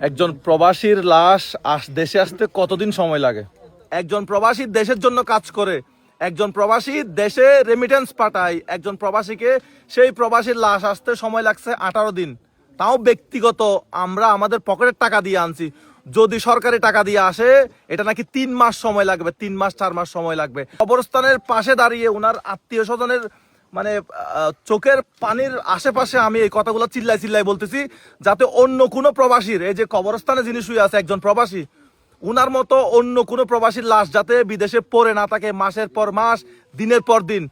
একজন প্রবাসীর লাশ আস, দেশে আসতে কতদিন সময় লাগে? একজন প্রবাসী দেশের জন্য কাজ করে, একজন প্রবাসী দেশে রেমিটেন্স পাঠায়, একজন প্রবাসীকে সেই প্রবাসীর লাশ আসতে সময় লাগছে আঠারো দিন। তাও ব্যক্তিগত আমরা আমাদের পকেটের টাকা দিয়ে আনছি। যদি সরকারি টাকা দিয়ে আসে, এটা নাকি তিন মাস সময় লাগবে, তিন মাস, চার মাস সময় লাগবে। কবরস্থানের পাশে দাঁড়িয়ে ওনার আত্মীয় স্বজনের মানে চোখের পানির আশেপাশে আমি এই কথাগুলো চিল্লাই চিল্লাই বলতেছি, যাতে অন্য কোনো প্রবাসীর, এই যে কবরস্থানে যিনি শুয়ে আছে একজন প্রবাসী, উনার মতো অন্য কোনো প্রবাসীর লাশ যাতে বিদেশে পড়ে না থাকে মাসের পর মাস, দিনের পর দিন।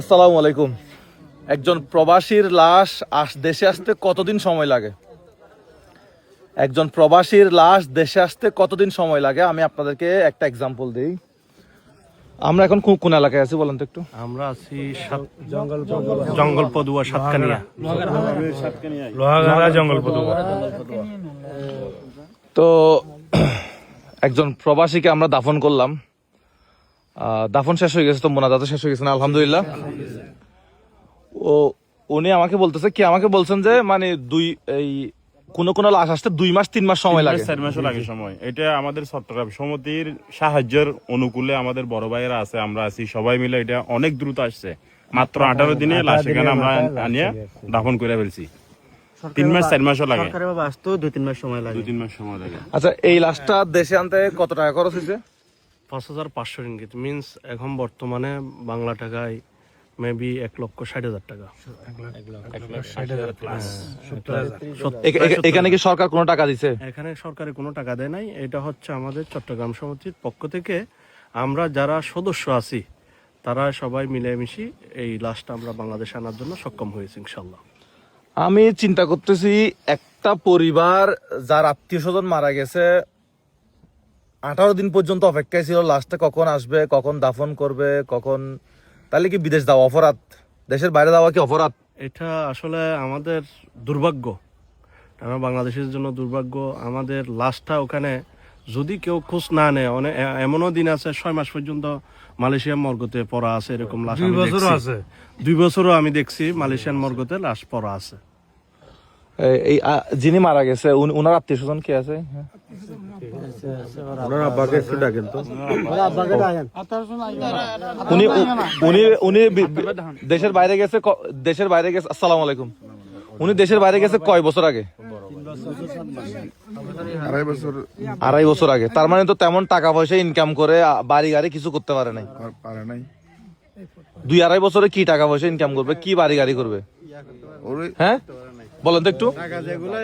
আসসালামু আলাইকুম। একজন প্রবাসীর লাশ আস, দেশে আসতে কতদিন সময় লাগে? একজন প্রবাসীর লাশ দেশে আসতে কতদিন সময় লাগে? আমি আপনাদেরকে একটা এক্সাম্পল দিই। আমরা এখন কোন- কোন এলাকায় আছি বলেন তো একটু? আমরা আছি সাত- জঙ্গল পদুয়া সাতকানিয়া। লোহাগাড়া জঙ্গল পদুয়া। তো একজন প্রবাসীকে আমরা দাফন করলাম। দাফন শেষ হয়ে গেছে তো মোনাজাত শেষ হয়ে গেছে না আলহামদুলিল্লাহ। ও উনি আমাকে বলতেছে কি আমাকে বলছেন যে মানে দুই এই কোন কোন লাশ আসতে দুই মাস তিন মাস সময় লাগে। চার মাসও লাগে সময়। এটা আমাদের চট্টগ্রাম সমিতির সাহায্যের অনুকূলে আমাদের বড় ভাইয়েরা আছে আমরা আছি সবাই মিলে এটা অনেক দ্রুত আসছে। মাত্র আঠারো দিনে লাশ এখানে আমরা আনিয়ে দাফন করে ফেলছি। তিন মাস চার মাসও লাগে। সরকারি দুই তিন মাস সময় লাগে। দুই তিন মাস সময় লাগে। আচ্ছা এই লাশটা দেশে আনতে কত টাকা খরচ হয়েছে? পাঁচ হাজার পাঁচশো রিঙ্গিত। মিনস এখন বর্তমানে বাংলা টাকায় মেবি এক লক্ষ ষাট হাজার টাকা। এখানে কি সরকার কোনো টাকা দিছে? এখানে সরকারে কোনো টাকা দেয় নাই। এটা হচ্ছে আমাদের চট্টগ্রাম সমিতির পক্ষ থেকে আমরা যারা সদস্য আছি তারা সবাই মিলেমিশি এই লাশটা আমরা বাংলাদেশে আনার জন্য সক্ষম হয়েছি ইনশাল্লাহ আমি চিন্তা করতেছি একটা পরিবার যার আত্মীয় স্বজন মারা গেছে আঠারো দিন পর্যন্ত অপেক্ষায় ছিল লাস্টে কখন আসবে কখন দাফন করবে কখন তাহলে কি বিদেশ যাওয়া অপরাধ? দেশের বাইরে যাওয়া কি অপরাধ? এটা আসলে আমাদের দুর্ভাগ্য। আমরা বাংলাদেশের জন্য দুর্ভাগ্য। আমাদের লাশটা ওখানে যদি কেউ খোঁজ না নেয় অনেক এমনও দিন আছে ছয় মাস পর্যন্ত মালয়েশিয়ার মর্গতে পড়া আছে এরকম লাশ দুই বছরও আছে। দুই বছরও আমি দেখছি মালয়েশিয়ান মর্গতে লাশ পড়া আছে। এই- যিনি মারা গেছে উনি- উনার আত্মীয় স্বজন কে আছে? হ্যাঁ। উনি উনি উনি দেশের বাইরে গেছে দেশের বাইরে গেছে আসসালামু আলাইকুম। উনি দেশের বাইরে গেছে কয় বছর আগে? আড়াই বছর। আগে। তার মানে তো তেমন টাকা পয়সা ইনকাম করে বাড়ি গাড়ি কিছু করতে পারে নাই। পারে নাই। দুই আড়াই বছরে কি টাকা পয়সা ইনকাম করবে? কি বাড়ি গাড়ি করবে? হ্যাঁ? বলেন তো একটু। টাকা যেগুলো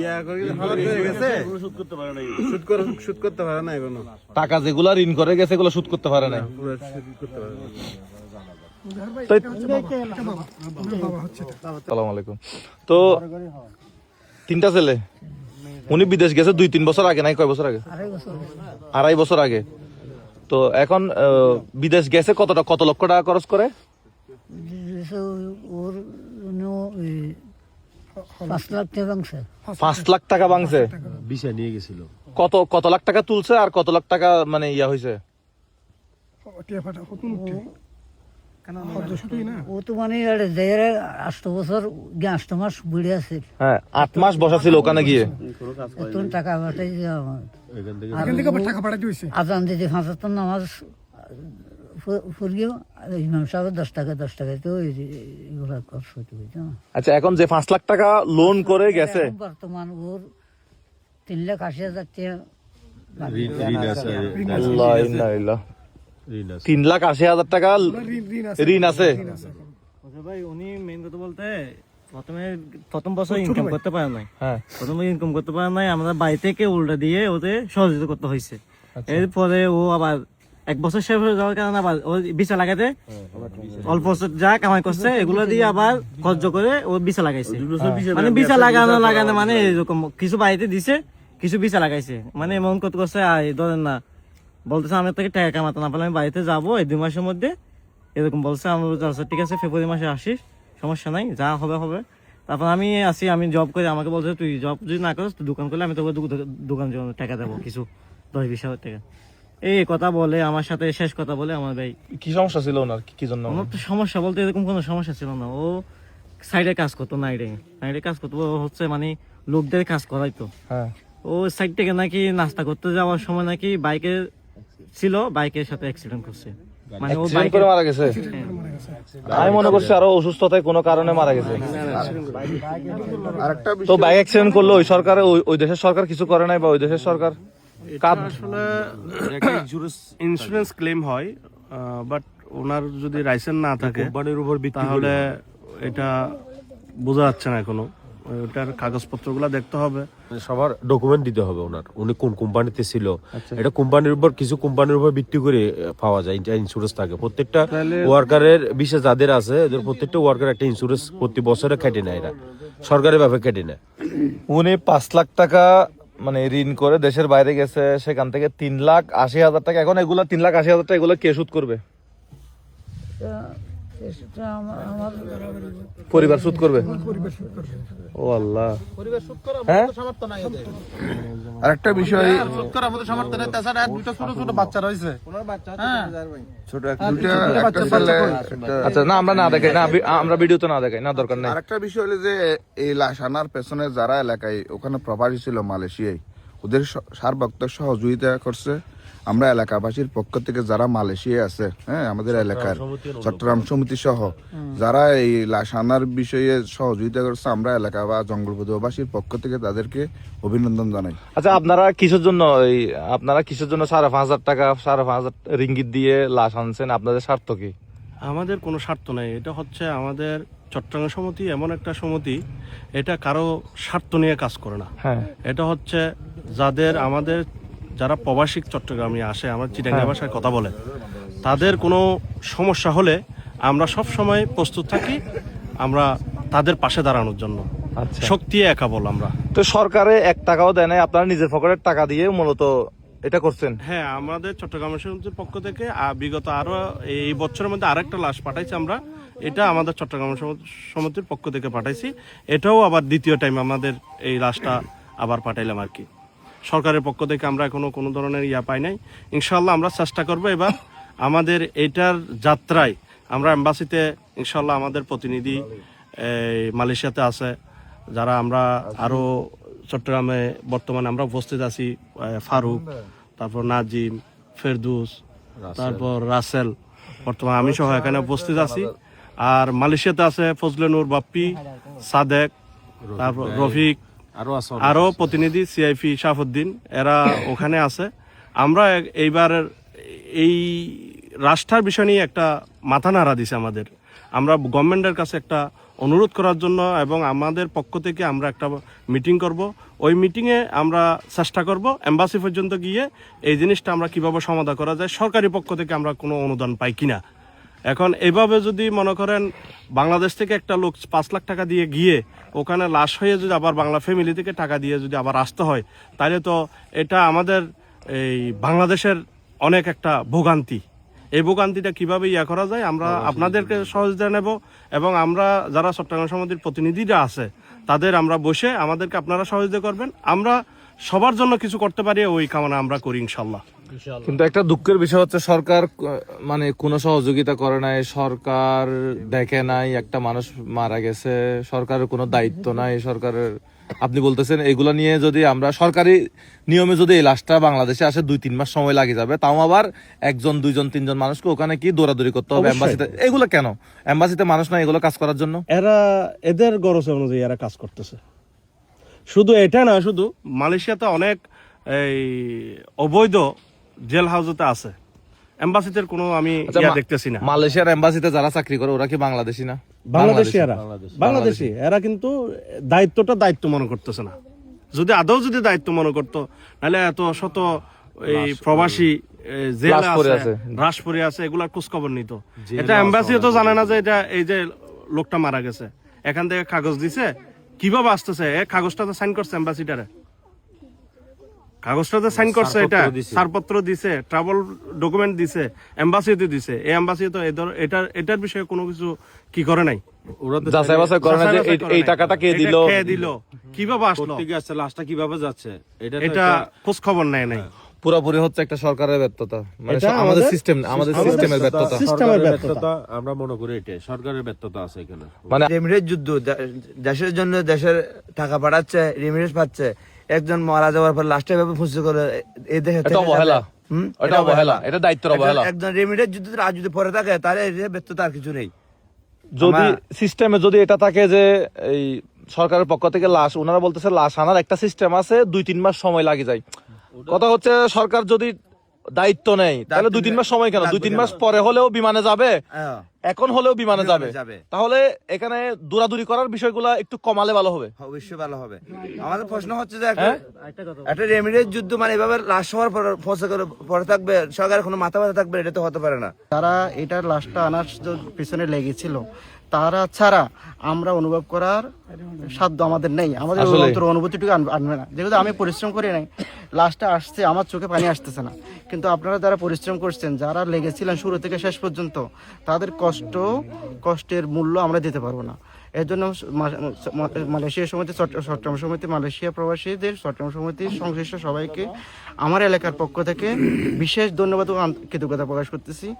ইয়া করে হয়ে গেছে সুদ করতে পারে না সুদ করে সুদ করতে পারে না এখনও। টাকা যেগুলো ঋণ করে গেছে এগুলো সুদ করতে পারে নাই। পুরো সুদ করতে পারে না। তো সালাম আলাইকুম। তো তিনটা ছেলে। উনি বিদেশ গেছে দুই তিন বছর আগে নাই কয় বছর আগে? আড়াই বছর আগে। তো এখন বিদেশ গেছে কতটা কত লক্ষ টাকা খরচ করে? পাঁচ লাখ টাকা ভাঙছে। পাঁচ লাখ টাকা ভাঙছে? বিশা নিয়ে গেছিল। কত কত লাখ টাকা তুলছে আর কত লাখ টাকা মানে ইয়া হয়েছে ও তো মানে আষ্ট বছর গিয়ে আষ্ট মাস বুড়ে আছে। হ্যাঁ আট মাস বসা ছিল ওখানে গিয়ে। টাকা পাঠাই আজান দিদি পাঁচ নামাজ ফুরিয়েও ইমাম সাহেব দশ টাকা দশ টাকা তো এগুলা খরচ হইতে হইতো আচ্ছা এখন যে পাঁচ লাখ টাকা লোন করে গেছে। বর্তমান ওর তিন লাখ আশি হাজার টাকা। তিন লাখ আশি হাজার টাকা ঋণ আছে। ভাই উনি মেইন কথা বলতে প্রথমে প্রথম বছর ইনকাম করতে পারে নাই। হ্যাঁ। প্রথমে ইনকাম করতে পারে নাই আমরা বাড়ি থেকে উল্টা দিয়ে ওদের সহযোগিতা করতে হয়েছে। এরপরে ও আবার এক বছর শেষ হয়ে যাওয়ার কারণে আবার ও বিছা লাগাতে অল্প বছর যা কামাই করছে এগুলো দিয়ে আবার খরচ করে ও বিছা লাগাইছে। মানে বিছা লাগানো লাগানো মানে এরকম কিছু বাড়িতে দিছে কিছু বিছা লাগাইছে। মানে এমন কত করছে আর ধরেন না বলতেছে আমি থেকে টাকা কামাতে না পারলে আমি বাড়িতে যাব এই দুই মাসের মধ্যে। এরকম বলছে আমি আচ্ছা ঠিক আছে ফেব্রুয়ারি মাসে আসিস সমস্যা নাই যা হবে হবে। তারপর আমি আসি আমি জব করি আমাকে বলছে তুই জব যদি না করিস তুই দোকান করলে আমি তোকে দোকান টাকা দেবো কিছু দশ বিশ হাজার টাকা। এই কথা বলে আমার সাথে শেষ কথা বলে আমার ভাই। কি সমস্যা ছিল ওনার? কি- কি জন্য? আমার তো সমস্যা বলতে এরকম কোনো সমস্যা ছিল না। ও সাইডে কাজ করতো নাইডে নাইডে কাজ করতো হচ্ছে মানে লোকদের কাজ করাইতো। হ্যাঁ। ও সাইড থেকে নাকি নাস্তা করতে যাওয়ার সময় নাকি বাইকে ছিল বাইকের সাথে অ্যাক্সিডেন্ট করছে। মানে ও বাইকে করে মারা গেছে? আমি মনে করছি আরও অসুস্থতায় কোনো কারণে মারা গেছে। তো বাইক অ্যাক্সিডেন্ট করল ওই সরকার ওই দেশের সরকার কিছু করে নাই বা ওই দেশের সরকার? আসলে ইন্স্যুরেন্স ক্লেম হয় বাট ওনার যদি লাইসেন্স না থাকে কোম্পানির উপর ভিত্তি তাহলে এটা বোঝা যাচ্ছে না এখনও। ওটার কাগজপত্রগুলো দেখতে হবে। মানে সবার ডকুমেন্ট দিতে হবে ওনার উনি কোন কোম্পানিতে ছিল। এটা কোম্পানির উপর কিছু কোম্পানির উপর ভিত্তি করে পাওয়া যায় এটা ইন্স্যুরেন্স থাকে। প্রত্যেকটা ওয়ার্কারের বিশেষ যাদের আছে এদের প্রত্যেকটা ওয়ার্কার একটা ইন্স্যুরেন্স প্রতি বছরে কেটে নেয় এরা। সরকারি ভাবে কেটে নেয়। উনি পাঁচ লাখ টাকা মানে ঋণ করে দেশের বাইরে গেছে, সেখান থেকে তিন লাখ আশি হাজার টাকা, এখন এগুলো তিন লাখ আশি হাজার টাকা এগুলো কে সুদ করবে? পরিবার সুদ করবে? ও আল্লাহ। হ্যাঁ? আরেকটা বিষয় আচ্ছা না আমরা না দেখাই না আমরা ভিডিওতে না দেখাই না দরকার নেই। আরেকটা বিষয় হলো যে এই লাশ আনার পেছনে যারা এলাকায় ওখানে প্রবাসী ছিল মালয়েশিয়ায় ওদের স- সার্বত্র সহযোগিতা করছে। আমরা এলাকাবাসীর পক্ষ থেকে যারা মালয়েশিয়া আছে হ্যাঁ আমাদের এলাকার চট্টগ্রাম সমিতি সহ যারা এই লাশ আনার বিষয়ে সহযোগিতা করছে আমরা এলাকা বা জঙ্গলপদবাসীর পক্ষ থেকে তাদেরকে অভিনন্দন জানাই। আচ্ছা আপনারা কিসের জন্য এই আপনারা কিসের জন্য সাড়ে পাঁচ হাজার টাকা সাড়ে পাঁচ হাজার রিঙ্গিত দিয়ে লাশ আনছেন? আপনাদের স্বার্থ কি? আমাদের কোনো স্বার্থ নেই। এটা হচ্ছে আমাদের চট্টগ্রাম সমিতি এমন একটা সমিতি এটা কারও স্বার্থ নিয়ে কাজ করে না। হ্যাঁ। এটা হচ্ছে যাদের আমাদের যারা প্রবাসিক চট্টগ্রামে আসে আমার চিটাঙ্গা ভাষায় কথা বলে তাদের কোনো সমস্যা হলে আমরা সব সময় প্রস্তুত থাকি আমরা তাদের পাশে দাঁড়ানোর জন্য। আচ্ছা। শক্তি একা বল আমরা। তো সরকারে এক টাকাও দেয় নাই আপনারা নিজের পকেটের টাকা দিয়ে মূলত এটা করছেন? হ্যাঁ আমাদের চট্টগ্রাম সমিতির পক্ষ থেকে বিগত আরও এই বছরের মধ্যে আরেকটা লাশ পাঠাইছি আমরা এটা আমাদের চট্টগ্রাম সম- সমিতির পক্ষ থেকে পাঠাইছি এটাও আবার দ্বিতীয় টাইম আমাদের এই লাশটা আবার পাঠাইলাম আর কি। সরকারের পক্ষ থেকে আমরা এখনও কোনো ধরনের ইয়া পাই নাই। ইনশাল্লাহ আমরা চেষ্টা করব এবার আমাদের এটার যাত্রায় আমরা এম্বাসিতে ইনশাল্লাহ আমাদের প্রতিনিধি এই, মালয়েশিয়াতে আছে যারা আমরা আরও চট্টগ্রামে বর্তমানে আমরা উপস্থিত আছি ফারুক তারপর নাজিম ফেরদুস তারপর রাসেল বর্তমানে আমি সহ এখানে উপস্থিত আছি। আর মালয়েশিয়াতে আছে ফজলে নূর বাপ্পি সাদেক তারপর রফিক আরও আছে আরও প্রতিনিধি সিআইপি শাফুদ্দিন এরা ওখানে আছে। আমরা এইবার এই রাষ্ট্রের বিষয় নিয়ে একটা মাথা নাড়া দিছে আমাদের। আমরা গভর্নমেন্টের কাছে একটা অনুরোধ করার জন্য এবং আমাদের পক্ষ থেকে আমরা একটা মিটিং করব। ওই মিটিংয়ে আমরা চেষ্টা করব এম্বাসি পর্যন্ত গিয়ে এই জিনিসটা আমরা কীভাবে সমাধান করা যায়, সরকারি পক্ষ থেকে আমরা কোনো অনুদান পাই কিনা। এখন এভাবে যদি মনে করেন বাংলাদেশ থেকে একটা লোক পাঁচ লাখ টাকা দিয়ে গিয়ে ওখানে লাশ হয়ে যদি আবার বাংলা ফ্যামিলি থেকে টাকা দিয়ে যদি আবার আসতে হয় তাহলে তো এটা আমাদের এই বাংলাদেশের অনেক একটা ভোগান্তি। এই ভোগান্তিটা কীভাবে ইয়া করা যায় আমরা আপনাদেরকে সহযোগিতা নেব এবং আমরা যারা চট্টগ্রাম সমিতির প্রতিনিধিরা আছে তাদের আমরা বসে আমাদেরকে আপনারা সহযোগিতা করবেন। আমরা সবার জন্য কিছু করতে পারি ওই কামনা আমরা করি ইনশাল্লাহ কিন্তু একটা দুঃখের বিষয় হচ্ছে সরকার মানে কোনো সহযোগিতা করে নাই সরকার দেখে নাই একটা মানুষ মারা গেছে সরকারের কোনো দায়িত্ব নাই সরকারের আপনি বলতেছেন এগুলো নিয়ে যদি আমরা সরকারি নিয়মে যদি এই লাশটা বাংলাদেশে আসে দুই তিন মাস সময় লাগে যাবে তাও আবার একজন দুইজন তিনজন মানুষকে ওখানে কি দৌড়াদৌড়ি করতে হবে? এম্বাসিতে এগুলো কেন? এম্বাসিতে মানুষ নাই এগুলো কাজ করার জন্য? এরা এদের গরজ অনুযায়ী এরা কাজ করতেছে। শুধু এটা না শুধু মালয়েশিয়াতে অনেক এই অবৈধ জেল হাউসতে আছে। এম্বাসিতে কোনো আমি আচ্ছা, ইয়া দেখতেছি না। মালয়েশিয়ার এম্বাসিতে যারা চাকরি করে ওরা কি বাংলাদেশি না? বাংলাদেশি এরা। বাংলাদেশি। এরা কিন্তু দায়িত্বটা দায়িত্ব মনে করতেছে না। যদি আদৌ যদি দায়িত্ব মনে করতো নাহলে এত শত এই প্রবাসী জেলে আছে আছে। রাস পড়ে আছে এগুলার খোঁজ খবর নিত এটা এম্বাসিও তো জানে না যে এটা এই যে লোকটা মারা গেছে। এখান থেকে কাগজ দিছে। কীভাবে আসতেছে? এ কাগজটাতে সাইন করছে এম্বাসিডারে কাগজটাতে সাইন করছে এটা ছাড়পত্র দিছে। ট্রাভেল ডকুমেন্ট দিছে এম্বাসিতে দিছে এই এম্বাসি তো এটার এটার বিষয়ে কোনো কিছু কি করে নাই? যাচাই বাছাই করে না যে এই- করে এই নাই। টাকাটা কে দিল? কে দিল? কীভাবে আসলো? ঠিক আছে লাশটা কীভাবে যাচ্ছে? এটা এটা খোঁজ খবর নেয় নাই। পুরোপুরি হচ্ছে একটা সরকারের ব্যর্থতা। মানে আমাদের সিস্টেম আমাদের সিস্টেমের ব্যর্থতা। সিস্টেমের ব্যর্থতা। আমরা মনে করি এটা সরকারের ব্যর্থতা আছে এখানে। মানে যুদ্ধ দেশের জন্য দেশের টাকা পাঠাচ্ছে রেমিডেস পাচ্ছে। একজন মারা যাওয়ার পর লাস্টে ভাবে ফুসে করে এই দেখে অবহেলা। এটা অবহেলা। এটা দায়িত্বের অবহেলা। একজন- রেমিডের যদি আর যদি পরে থাকে তার ব্যর্থ তার কিছু নেই। যদি সিস্টেমে যদি এটা থাকে যে এই সরকারের পক্ষ থেকে লাশ ওনারা বলতেছে লাশ আনার একটা সিস্টেম আছে দুই তিন মাস সময় লাগে যায়। কথা হচ্ছে সরকার যদি দায়িত্ব নেই। তাহলে দুই তিন মাস সময় কেন? দুই তিন মাস পরে হলেও বিমানে যাবে? হ্যাঁ, এখন হলেও বিমানে যাবে। তাহলে এখানে দূরাদূরি করার বিষয়গুলো একটু কমালে ভালো হবে। অবশ্যই ভালো হবে। আমাদের প্রশ্ন হচ্ছে যে একটা- হ্যাঁ? কথা একটা রেমিডের যুদ্ধ মানে এভাবে লাশ হওয়ার পর ফসে করে পরে থাকবে সরকারের কোনো মাথা ব্যথা থাকবে এটা তো হতে পারে না। তারা এটার লাশটা আনার পিছনে লেগেছিল। তারা ছাড়া আমরা অনুভব করার সাধ্য আমাদের নেই। আমাদের। অন্তর অনুভূতিটুকু আনবে না। যেহেতু আমি পরিশ্রম করি নাই লাশটা আসছে আমার চোখে পানি আসতেছে না। কিন্তু আপনারা যারা পরিশ্রম করছেন যারা লেগেছিলেন শুরু থেকে শেষ পর্যন্ত তাদের কষ্ট কষ্টের মূল্য আমরা দিতে পারব না। এর জন্য মালয়েশিয়া সমিতি চট্ট- চট্টগ্রাম সমিতি মালয়েশিয়া প্রবাসীদের চট্টগ্রাম সমিতির সংশ্লিষ্ট সবাইকে আমার এলাকার পক্ষ থেকে বিশেষ ধন্যবাদ ও কৃতজ্ঞতা প্রকাশ করতেছি।